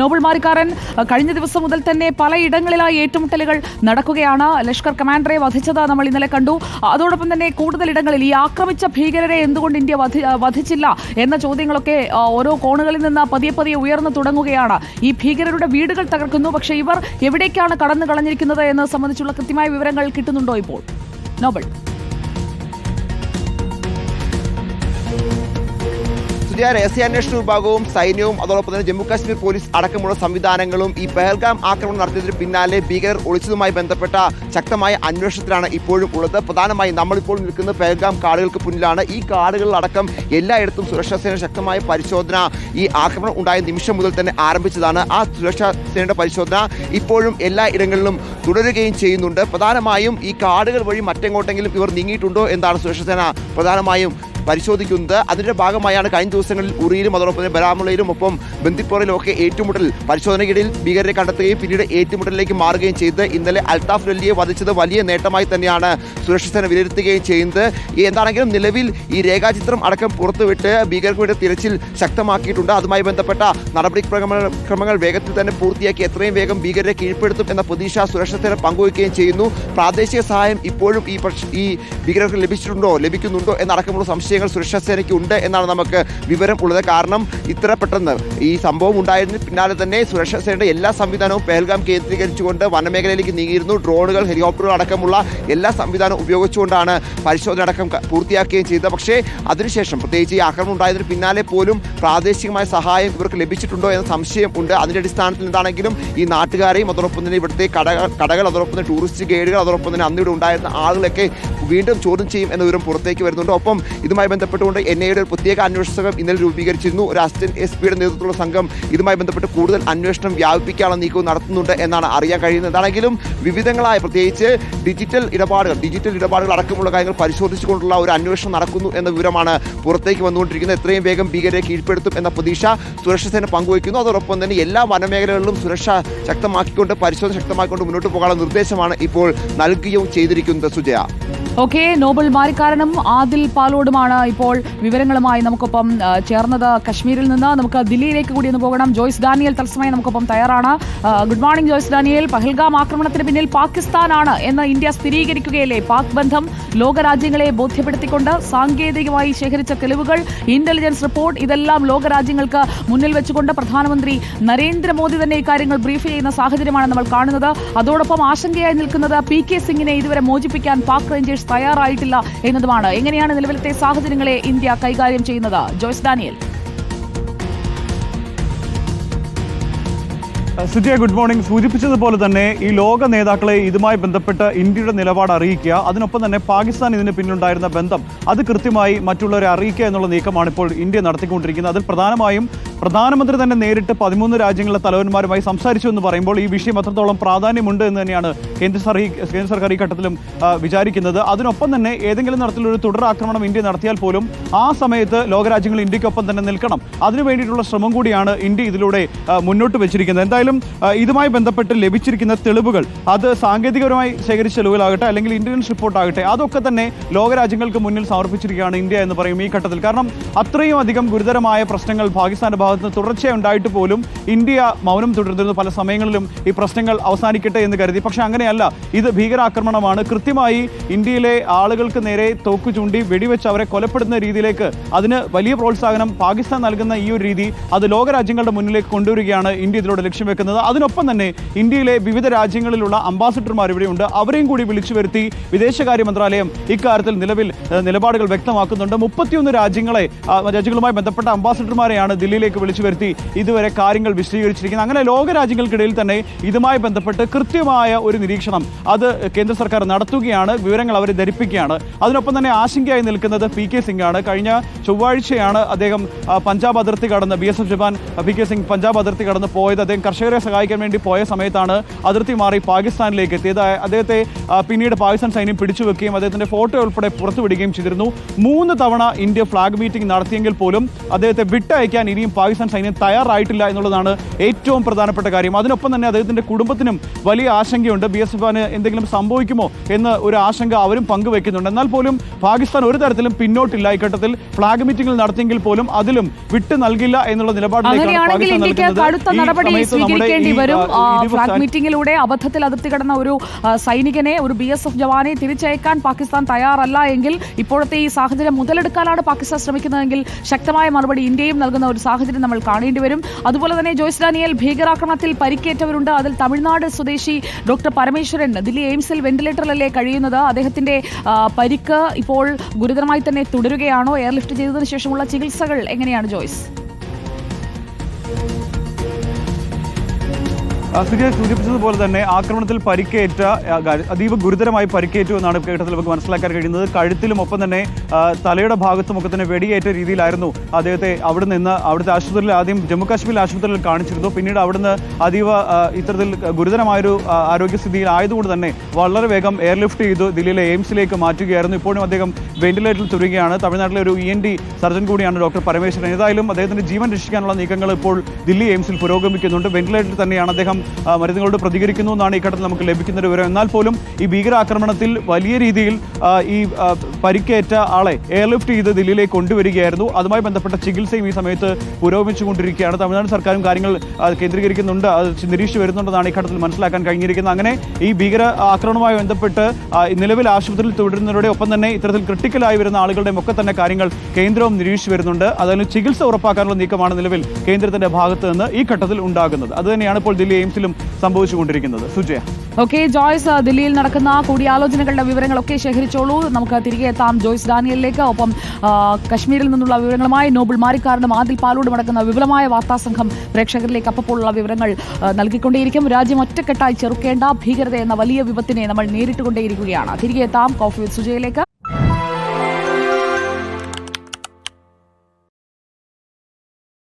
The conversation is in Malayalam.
നോബൽ മാരിക്കാരൻ കഴിഞ്ഞ ദിവസം മുതൽ തന്നെ പലയിടങ്ങളിലായി ഏറ്റുമുട്ടലുകൾ നടക്കുകയാണ്. ലഷ്കർ കമാൻഡറെ വധിച്ചത് നമ്മൾ ഇന്നലെ കണ്ടു. അതോടൊപ്പം തന്നെ കൂടുതൽ ഇടങ്ങളിൽ ഈ ആക്രമിച്ച ഭീകരരെ എന്തുകൊണ്ട് ഇന്ത്യ വധി വധിച്ചില്ല എന്ന ചോദ്യങ്ങളൊക്കെ ഓരോ കോണുകളിൽ നിന്ന് പതിയെ പതിയെ ഉയർന്നു തുടങ്ങുകയാണ്. ഈ ഭീകരരുടെ വീടുകൾ തകർക്കുന്നു. പക്ഷേ ഇവർ എവിടേക്കാണ് കടന്നു കളഞ്ഞിരിക്കുന്നത് എന്ന് സംബന്ധിച്ചുള്ള കൃത്യമായ വിവരങ്ങൾ കിട്ടുന്നുണ്ടോ ഇപ്പോൾ? നോബൽ സുജയ രഹസ്യാന്വേഷണ വിഭാഗവും സൈന്യവും അതോടൊപ്പം തന്നെ ജമ്മുകാശ്മീർ പോലീസ് അടക്കമുള്ള സംവിധാനങ്ങളും ഈ പെഹൽഗാം ആക്രമണം നടത്തിയതിന് പിന്നാലെ ഭീകരർ ഒളിച്ചതുമായി ബന്ധപ്പെട്ട ശക്തമായ അന്വേഷണത്തിലാണ് ഇപ്പോഴും ഉള്ളത്. പ്രധാനമായും നമ്മളിപ്പോൾ നിൽക്കുന്ന പെഹൽഗാം കാടുകൾക്ക് പിന്നിലാണ്. ഈ കാടുകളിലടക്കം എല്ലായിടത്തും സുരക്ഷാ സേന ശക്തമായ പരിശോധന ഈ ആക്രമണം ഉണ്ടായ നിമിഷം മുതൽ തന്നെ ആരംഭിച്ചതാണ്. ആ സുരക്ഷാ സേനയുടെ പരിശോധന ഇപ്പോഴും എല്ലാ ഇടങ്ങളിലും തുടരുകയും ചെയ്യുന്നുണ്ട്. പ്രധാനമായും ഈ കാടുകൾ വഴി മറ്റെങ്ങോട്ടെങ്കിലും ഇവർ നീങ്ങിയിട്ടുണ്ടോ? എന്നാണ് സുരക്ഷാ സേന? പ്രധാനമായും പരിശോധിക്കുന്നത്. അതിന്റെ ഭാഗമായാണ് കഴിഞ്ഞ ദിവസങ്ങളിൽ ഉറിയിലും അതോടൊപ്പം തന്നെ ബരാമുളയിലും ഒപ്പം ബന്ദിപ്പോറയിലും ഒക്കെ ഏറ്റുമുട്ടൽ പരിശോധനയ്ക്കിടയിൽ ഭീകരരെ കണ്ടെത്തുകയും പിന്നീട് ഏറ്റുമുട്ടലിലേക്ക് മാറുകയും ചെയ്ത് ഇന്നലെ അൽതാഫ് ലല്ലിയെ വധിച്ചത് വലിയ നേട്ടമായി തന്നെയാണ് സുരക്ഷിതനെ വിലയിരുത്തുകയും ചെയ്യുന്നത്. എന്താണെങ്കിലും നിലവിൽ ഈ രേഖാചിത്രം അടക്കം പുറത്തുവിട്ട് ഭീകരർക്ക് വേണ്ടി തിരച്ചിൽ ശക്തമാക്കിയിട്ടുണ്ട്. അതുമായി ബന്ധപ്പെട്ട നടപടി ക്രമങ്ങൾ വേഗത്തിൽ തന്നെ പൂർത്തിയാക്കി എത്രയും വേഗം ഭീകരരെ കീഴ്പ്പെടുത്തും എന്ന പ്രതീക്ഷ സുരക്ഷാ സേന പങ്കുവയ്ക്കുകയും ചെയ്യുന്നു. പ്രാദേശിക സഹായം ഇപ്പോഴും ഈ ഈ ഭീകരർക്ക് ലഭിച്ചിട്ടുണ്ടോ ലഭിക്കുന്നുണ്ടോ എന്നടക്കമുള്ള സംശയങ്ങൾ സുരക്ഷാ സേനയ്ക്ക് ഉണ്ട് എന്നാണ് നമുക്ക് വിവരം ഉള്ളത്. കാരണം ഇത്ര പെട്ടെന്ന് ഈ സംഭവം ഉണ്ടായതിന് പിന്നാലെ തന്നെ സുരക്ഷാ സേനയുടെ എല്ലാ സംവിധാനവും പേൽഗാം കേന്ദ്രീകരിച്ചുകൊണ്ട് വനമേഖലയിലേക്ക് നീങ്ങിയിരുന്നു. ഡ്രോണുകൾ ഹെലികോപ്റ്ററുകൾ അടക്കമുള്ള എല്ലാ സംവിധാനവും ഉപയോഗിച്ചുകൊണ്ടാണ് പരിശോധന അടക്കം പൂർത്തിയാക്കുകയും ചെയ്തത്. പക്ഷേ അതിനുശേഷം പ്രത്യേകിച്ച് ഈ ആക്രമണം ഉണ്ടായതിന് പിന്നാലെ പോലും പ്രാദേശികമായ സഹായം ഇവർക്ക് ലഭിച്ചിട്ടുണ്ടോ എന്ന സംശയം ഉണ്ട്. അതിന്റെ അടിസ്ഥാനത്തിൽ എന്താണെങ്കിലും ഈ നാട്ടുകാരെയും അതോടൊപ്പം തന്നെ ഇവിടുത്തെ കടകൾ കടകൾ അതോടൊപ്പം തന്നെ ടൂറിസ്റ്റ് ഗൈഡുകൾ അതോടൊപ്പം തന്നെ അന്നിവിടെ ഉണ്ടായിരുന്ന ആളുകളൊക്കെ വീണ്ടും ചോദ്യം ചെയ്യും എന്ന വിവരം പുറത്തേക്ക് വരുന്നുണ്ട്. ഒപ്പം ഇതുമായി ബന്ധപ്പെട്ടുകൊണ്ട് എൻ ഐയുടെ ഒരു പ്രത്യേക അന്വേഷണ സംഘം ഇന്നലെ രൂപീകരിച്ചിരുന്നു. ഒരു അസിസ്റ്റന്റ് എസ് പിയുടെ നേതൃത്വത്തിലുള്ള സംഘം ഇതുമായി ബന്ധപ്പെട്ട് കൂടുതൽ അന്വേഷണം വ്യാപിപ്പിക്കാനുള്ള നീക്കവും നടത്തുന്നുണ്ട് എന്നാണ് അറിയാൻ കഴിയുന്നത്. എന്താണെങ്കിലും വിവിധങ്ങളായ പ്രത്യേകിച്ച് ഡിജിറ്റൽ ഇടപാടുകൾ ഡിജിറ്റൽ ഇടപാടുകൾ അടക്കമുള്ള കാര്യങ്ങൾ പരിശോധിച്ചുകൊണ്ടുള്ള ഒരു അന്വേഷണം നടക്കുന്നു എന്ന വിവരമാണ് പുറത്തേക്ക് വന്നുകൊണ്ടിരിക്കുന്നത്. എത്രയും വേഗം ഭീകരരെ കീഴ്പ്പെടുത്തും എന്ന പ്രതീക്ഷ സുരക്ഷാ സേന പങ്കുവയ്ക്കുന്നു. അതോടൊപ്പം തന്നെ എല്ലാ വനമേഖലകളിലും സുരക്ഷ ശക്തമാക്കിക്കൊണ്ട് പരിശോധന ശക്തമാക്കിക്കൊണ്ട് മുന്നോട്ട് പോകാനുള്ള നിർദ്ദേശമാണ് ഇപ്പോൾ നൽകുകയും ചെയ്തിരിക്കുന്നത്. സുജയ. ഓക്കെ നോബൽ മാരിക്കാരനും ആദിൽ പാലോടുമാണ് ഇപ്പോൾ വിവരങ്ങളുമായി നമുക്കൊപ്പം ചേർന്നത് കശ്മീരിൽ നിന്ന്. നമുക്ക് ദില്ലിയിലേക്ക് കൂടി ഒന്ന് പോകണം. ജോയ്സ് ഡാനിയൽ തത്സമയം നമുക്കൊപ്പം തയ്യാറാണ്. Good morning Joyce Daniel. Pahalgam ആക്രമണത്തിന് പിന്നിൽ പാകിസ്ഥാനാണ് എന്ന് ഇന്ത്യ സ്ഥിരീകരിക്കുകയല്ലേ? പാക് ബന്ധം ലോകരാജ്യങ്ങളെ ബോധ്യപ്പെടുത്തിക്കൊണ്ട് സാങ്കേതികമായി ശേഖരിച്ച തെളിവുകൾ ഇന്റലിജൻസ് റിപ്പോർട്ട് ഇതെല്ലാം ലോകരാജ്യങ്ങൾക്ക് മുന്നിൽ വെച്ചുകൊണ്ട് പ്രധാനമന്ത്രി നരേന്ദ്രമോദി തന്നെ ഇക്കാര്യങ്ങൾ ബ്രീഫ് ചെയ്യുന്ന സാഹചര്യമാണ് നമ്മൾ കാണുന്നത്. അതോടൊപ്പം ആശങ്കയായി നിൽക്കുന്നത് പി കെ സിംഗിനെ ഇതുവരെ മോചിപ്പിക്കാൻ പാക് റേഞ്ചേഴ്സ് തയ്യാറായിട്ടില്ല എന്നതുമാണ്. എങ്ങനെയാണ് നിലവിലത്തെ സാഹചര്യങ്ങളെ ഇന്ത്യ കൈകാര്യം ചെയ്യുന്നത്? Joyce Daniel. Sujaya good morning. സൂചിപ്പിച്ചതുപോലെ തന്നെ ഈ ലോക നേതാക്കളെ ഇതുമായി ബന്ധപ്പെട്ട് ഇന്ത്യയുടെ നിലപാട് അറിയിക്കുക അതിനൊപ്പം തന്നെ പാകിസ്ഥാൻ ഇതിന് പിന്നിലുണ്ടായിരുന്ന ബന്ധം അത് കൃത്യമായി മറ്റുള്ളവരെ അറിയിക്കുക എന്നുള്ള നീക്കമാണ് ഇപ്പോൾ ഇന്ത്യ നടത്തിക്കൊണ്ടിരിക്കുന്നത്. അതിൽ പ്രധാനമായും പ്രധാനമന്ത്രി തന്നെ നേരിട്ട് പതിമൂന്ന് രാജ്യങ്ങളിലെ തലവന്മാരുമായി സംസാരിച്ചു എന്ന് പറയുമ്പോൾ ഈ വിഷയം അത്രത്തോളം പ്രാധാന്യമുണ്ട് എന്ന് തന്നെയാണ് കേന്ദ്ര കേന്ദ്ര സർക്കാർ ഈ ഘട്ടത്തിലും വിചാരിക്കുന്നത്. അതിനൊപ്പം തന്നെ ഏതെങ്കിലും തരത്തിലൊരു തുടരാക്രമണം ഇന്ത്യ നടത്തിയാൽ പോലും ആ സമയത്ത് ലോകരാജ്യങ്ങൾ ഇന്ത്യക്കൊപ്പം തന്നെ നിൽക്കണം. അതിനു വേണ്ടിയിട്ടുള്ള ശ്രമം കൂടിയാണ് ഇന്ത്യ ഇതിലൂടെ മുന്നോട്ട് വെച്ചിരിക്കുന്നത്. എന്തായാലും ഇതുമായി ബന്ധപ്പെട്ട് ലഭിച്ചിരിക്കുന്ന തെളിവുകൾ അത് സാങ്കേതികപരമായി ശേഖരിച്ച തെളിവുകളാകട്ടെ അല്ലെങ്കിൽ ഇന്റലിജൻസ് റിപ്പോർട്ട് ആകട്ടെ അതൊക്കെ തന്നെ ലോകരാജ്യങ്ങൾക്ക് മുന്നിൽ സമർപ്പിച്ചിരിക്കുകയാണ് ഇന്ത്യ എന്ന് പറയും ഈ ഘട്ടത്തിൽ. കാരണം അത്രയും അധികം ഗുരുതരമായ പ്രശ്നങ്ങൾ പാകിസ്ഥാന്റെ ഭാഗത്ത് ഉണ്ടായിട്ട് പോലും ഇന്ത്യ മൗനം തുടർന്നിരുന്നു. പല സമയങ്ങളിലും ഈ പ്രശ്നങ്ങൾ അവസാനിക്കട്ടെ എന്ന് കരുതി. പക്ഷെ അങ്ങനെയല്ല. ഇത് ഭീകരാക്രമണമാണ്. കൃത്യമായി ഇന്ത്യയിലെ ആളുകൾക്ക് നേരെ തോക്കു ചൂണ്ടി വെടിവെച്ച് അവരെ കൊലപ്പെടുന്ന രീതിയിലേക്ക് അതിന് വലിയ പ്രോത്സാഹനം പാകിസ്ഥാൻ നൽകുന്ന ഈ ഒരു രീതി അത് ലോകരാജ്യങ്ങളുടെ മുന്നിലേക്ക് കൊണ്ടുവരികയാണ് ഇന്ത്യ ഇതിലൂടെ ലക്ഷ്യം വെക്കുന്നത്. അതിനൊപ്പം തന്നെ ഇന്ത്യയിലെ വിവിധ രാജ്യങ്ങളിലുള്ള അംബാസിഡർമാർ ഇവിടെയുണ്ട്. അവരെയും കൂടി വിളിച്ചു വരുത്തി വിദേശകാര്യ മന്ത്രാലയം ഇക്കാര്യത്തിൽ നിലവിൽ നിലപാടുകൾ വ്യക്തമാക്കുന്നുണ്ട്. മുപ്പത്തിയൊന്ന് രാജ്യങ്ങളെ രാജ്യങ്ങളുമായി ബന്ധപ്പെട്ട അംബാസിഡർമാരെയാണ് ദില്ലിയിലേക്ക് വിളിച്ചു വരുത്തി ഇതുവരെ കാര്യങ്ങൾ വിശദീകരിച്ചിരിക്കുന്നത് അങ്ങനെ ലോകരാജ്യങ്ങൾക്കിടയിൽ തന്നെ ഇതുമായി ബന്ധപ്പെട്ട് കൃത്യമായ ഒരു നിരീക്ഷണം അത് കേന്ദ്ര സർക്കാർ നടത്തുകയാണ് വിവരങ്ങൾ അവരെ ധരിപ്പിക്കുകയാണ്. അതിനൊപ്പം തന്നെ ആശങ്കയായി നിൽക്കുന്നത് പി കെ സിംഗ് ആണ് കഴിഞ്ഞ ചൊവ്വാഴ്ചയാണ് അദ്ദേഹം പഞ്ചാബ് അതിർത്തി കടന്ന് B S F jawan P K Singh Punjab അതിർത്തി കടന്ന് പോയത്. അദ്ദേഹം കർഷകരെ സഹായിക്കാൻ വേണ്ടി പോയ സമയത്താണ് അതിർത്തി മാറി പാകിസ്ഥാനിലേക്ക് എത്തിയത്. അദ്ദേഹത്തെ പിന്നീട് പാകിസ്ഥാൻ സൈന്യം പിടിച്ചു വെക്കുകയും അദ്ദേഹത്തിന്റെ ഫോട്ടോ ഉൾപ്പെടെ പുറത്തുവിടുകയും ചെയ്തിരുന്നു. മൂന്ന് തവണ ഇന്ത്യ ഫ്ലാഗ് മീറ്റിംഗ് നടത്തിയെങ്കിൽ പോലും അദ്ദേഹത്തെ വിട്ടയക്കാൻ ഇനിയും പാകിസ്ഥാൻ സൈന്യം തയ്യാറായിട്ടില്ല എന്നുള്ളതാണ് ഏറ്റവും പ്രധാനപ്പെട്ട കാര്യം. അതിനൊപ്പം തന്നെ അദ്ദേഹത്തിന്റെ കുടുംബത്തിനും വലിയ ആശങ്കയുണ്ട്. ബി എസ് എഫിന് എന്തെങ്കിലും സംഭവിക്കുമോ എന്ന ഒരു ആശങ്ക അവരും പങ്കുവെക്കുന്നുണ്ട്. എന്നാൽ പോലും പാകിസ്ഥാൻ ഒരു തരത്തിലും പിന്നോട്ടില്ല. ഇഘട്ടത്തിൽ ഫ്ലാഗ് മീറ്റിംഗിൽ നടത്തിയെങ്കിൽ പോലും അതിലും വിട്ടു നൽകില്ല എന്നുള്ള നിലപാടിലൂടെ മീറ്റിംഗിലൂടെ അബദ്ധത്തിൽ അതിർത്തി കടന്ന ഒരു സൈനികനെ ഒരു ബി എസ് എഫ് ജവാനെ തിരിച്ചയക്കാൻ പാകിസ്ഥാൻ തയ്യാറല്ല എങ്കിൽ ഇപ്പോഴത്തെ ഈ സാഹചര്യം മുതലെടുക്കാനാണ് പാകിസ്ഥാൻ ശ്രമിക്കുന്നതെങ്കിൽ ശക്തമായ മറുപടി ഇന്ത്യയും നൽകുന്ന ഒരു സാഹചര്യം നമ്മൾ കാണേണ്ടി വരും. അതുപോലെ തന്നെ ജോയ്സ് ഡാനിയൽ ഭീകരാക്രമണത്തിൽ പരിക്കേറ്റവരുണ്ട്. അതിൽ തമിഴ്നാട് സ്വദേശി ഡോക്ടർ പരമേശ്വരൻ ദില്ലി എയിംസിൽ വെന്റിലേറ്ററിലല്ലേ കഴിയുന്നത്? അദ്ദേഹത്തിന്റെ പരിക്ക് ഇപ്പോൾ ഗുരുതരമായി തന്നെ തുടരുകയാണോ? എയർലിഫ്റ്റ് ചെയ്തതിനു ശേഷമുള്ള ചികിത്സകൾ എങ്ങനെയാണ് ജോയ്സ്? സുജയ് സൂചിപ്പിച്ചതുപോലെ തന്നെ ആക്രമണത്തിൽ പരിക്കേറ്റ അതീവ ഗുരുതരമായി പരിക്കേറ്റു എന്നാണ് ഘട്ടത്തിൽ നമുക്ക് മനസ്സിലാക്കാൻ കഴിയുന്നത്. കഴുത്തിലും ഒപ്പം തന്നെ തലയുടെ ഭാഗത്തും ഒക്കെ തന്നെ വെടിയേറ്റ രീതിയിലായിരുന്നു അദ്ദേഹത്തെ അവിടെ നിന്ന് അവിടുത്തെ ആശുപത്രിയിൽ ആദ്യം ജമ്മു കാശ്മീർ ആശുപത്രിയിൽ കാണിച്ചിരുന്നു. പിന്നീട് അവിടുന്ന് അതീവ ഇത്തരത്തിൽ ഗുരുതരമായൊരു ആരോഗ്യസ്ഥിതിയിൽ ആയതുകൊണ്ട് തന്നെ വളരെ വേഗം എയർലിഫ്റ്റ് ചെയ്തു ദില്ലിയിലെ എയിംസിലേക്ക് മാറ്റുകയായിരുന്നു. ഇപ്പോഴും അദ്ദേഹം വെന്റിലേറ്ററിൽ തുടരുകയാണ്. തമിഴ്നാട്ടിലെ ഒരു ഇ എൻ ഡി സർജൻ കൂടിയാണ് ഡോക്ടർ പരമേശ്വരൻ. ഏതായാലും അദ്ദേഹത്തിന്റെ ജീവൻ രക്ഷിക്കാനുള്ള നീക്കങ്ങൾ ഇപ്പോൾ ദില്ലി എയിംസിൽ പുരോഗമിക്കുന്നുണ്ട്. വെന്റിലേറ്ററിൽ തന്നെയാണ് അദ്ദേഹം മരുന്നുകളോട് പ്രതികരിക്കുന്നു എന്നാണ് ഈ ഘട്ടത്തിൽ നമുക്ക് ലഭിക്കുന്ന വിവരം. എന്നാൽ പോലും ഈ ഭീകരാക്രമണത്തിൽ വലിയ രീതിയിൽ ഈ പരിക്കേറ്റ ആളെ എയർലിഫ്റ്റ് ചെയ്ത് ദില്ലിയിലേക്ക് കൊണ്ടുവരികയായിരുന്നു. അതുമായി ബന്ധപ്പെട്ട ചികിത്സയും ഈ സമയത്ത് പുരോഗമിച്ചുകൊണ്ടിരിക്കുകയാണ്. തമിഴ്നാട് സർക്കാരും കാര്യങ്ങൾ കേന്ദ്രീകരിക്കുന്നുണ്ട്. അത് നിരീക്ഷിച്ച് വരുന്നുണ്ടെന്നാണ് ഈ ഘട്ടത്തിൽ മനസ്സിലാക്കാൻ കഴിഞ്ഞിരിക്കുന്നത്. അങ്ങനെ ഈ ഭീകര ആക്രമണവുമായി ബന്ധപ്പെട്ട് നിലവിൽ ആശുപത്രിയിൽ തുടരുന്നവരുടെ ഒപ്പം തന്നെ ഇത്തരത്തിൽ ക്രിട്ടിക്കലായി വരുന്ന ആളുകളുടെയും ഒക്കെ തന്നെ കാര്യങ്ങൾ കേന്ദ്രവും നിരീക്ഷിച്ചു വരുന്നുണ്ട്. അതിന് ചികിത്സ ഉറപ്പാക്കാനുള്ള നീക്കമാണ് നിലവിൽ കേന്ദ്രത്തിന്റെ ഭാഗത്ത് നിന്ന് ഈ ഘട്ടത്തിൽ ഉണ്ടാകുന്നത്. അതുതന്നെയാണ് ഇപ്പോൾ ദില്ലി എയിംസിലും സംഭവിച്ചുകൊണ്ടിരിക്കുന്നത്. സുജയ. ഓക്കെ ജോയ്സ് ദില്ലിയിൽ നടക്കുന്ന കൂടിയാലോചനകളുടെ വിവരങ്ങളൊക്കെ ശേഖരിച്ചോളൂ. നമുക്ക് തിരികെ എത്താം. ജോയ്സ് ഡാനിയലിലേക്ക്. ഒപ്പം കശ്മീരിൽ നിന്നുള്ള വിവരങ്ങളുമായി നോബിൾ മാരിക്കാരനും ആദിൽ പാലോട് നടക്കുന്ന വിപുലമായ വാർത്താ സംഘം പ്രേക്ഷകരിലേക്ക് അപ്പോഴുള്ള വിവരങ്ങൾ നൽകിക്കൊണ്ടേയിരിക്കും. രാജ്യം ഒറ്റക്കെട്ടായി ചെറുക്കേണ്ട ഭീകരത എന്ന വലിയ വിപത്തിനെ നമ്മൾ നേരിട്ടുകൊണ്ടേയിരിക്കുകയാണ്. തിരികെ എത്താം. Coffee with സുജയിലേക്ക്